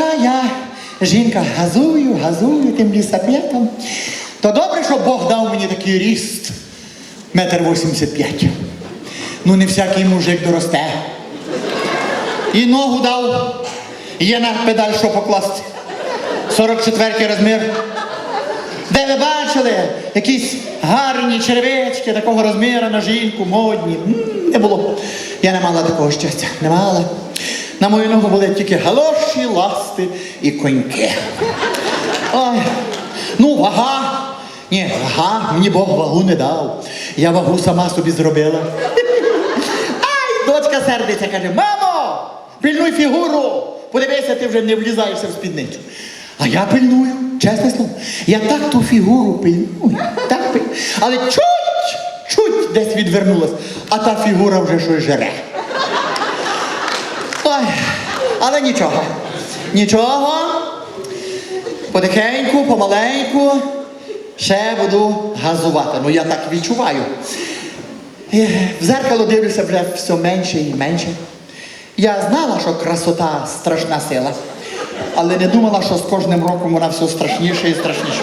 така я жінка газую, газую тим лісапетом. То добре, що Бог дав мені такий ріст. Метр вісімдесят п'ять. Ну, не всякий мужик доросте. І ногу дав. Є на педаль, що покласти. 44 розмір. Де ви бачили якісь гарні черевички такого розміру на жінку, модні? М, Не було. Я не мала такого щастя. Не мала. На мою ногу були тільки галоші, ласти і коньки. Ой. Ну, вага. Ні, вага, мені Бог вагу не дав. Я вагу сама собі зробила. Ай, дочка сердиться, каже, мамо, пильнуй фігуру. Подивися, ти вже не влізаєшся в спідницю. А я пильную, чесне слово. Я так ту фігуру пильную, так пильную. Але чуть, чуть десь відвернулась, а та фігура вже щось жере. Ой, але нічого. Нічого. Потихеньку, помаленьку ще буду газувати. Ну я так відчуваю. В зеркало дивлюся вже все менше і менше. Я знала, що красота страшна сила, але не думала, що з кожним роком вона все страшніше і страшніше.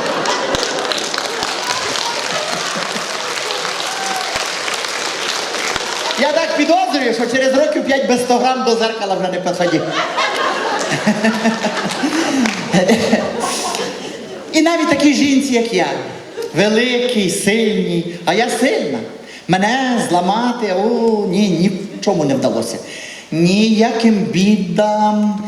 Я так підозрюю, що через років 5 без 100 грам до зеркала вже не підходив. І навіть такій жінці, як я, великий, сильний, а я сильна. Мене зламати, о, ні, ні в чому не вдалося. Ніяким бідам,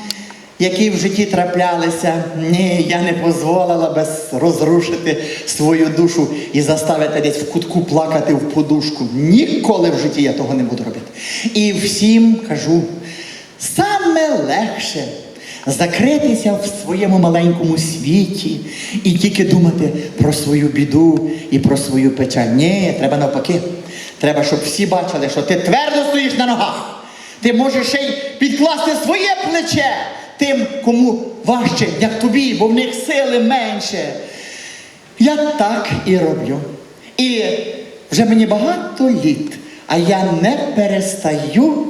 які в житті траплялися, ні, я не дозволила без розрушити свою душу і заставити десь в кутку плакати в подушку. Ніколи в житті я того не буду робити. І всім кажу, саме легше закритися в своєму маленькому світі і тільки думати про свою біду і про свою печаль. Ні, треба навпаки. Треба, щоб всі бачили, що ти твердо стоїш на ногах. Ти можеш ще й підкласти своє плече тим, кому важче, як тобі, бо в них сили менше. Я так і роблю. І вже мені багато літ, а я не перестаю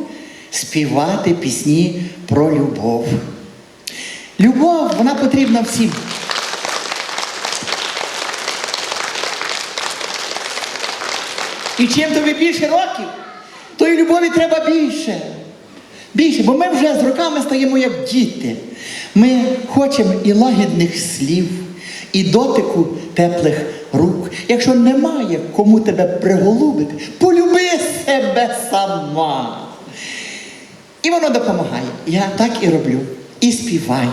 співати пісні про любов. Любов, вона потрібна всім. І чим тобі більше років, то і любові треба більше. Більше, бо ми вже з роками стаємо як діти. Ми хочемо і лагідних слів, і дотику теплих рук. Якщо немає кому тебе приголубити, полюби себе сама. І воно допомагає. Я так і роблю. І співаю.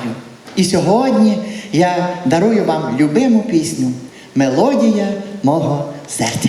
І сьогодні я дарую вам любиму пісню Мелодія мого серця.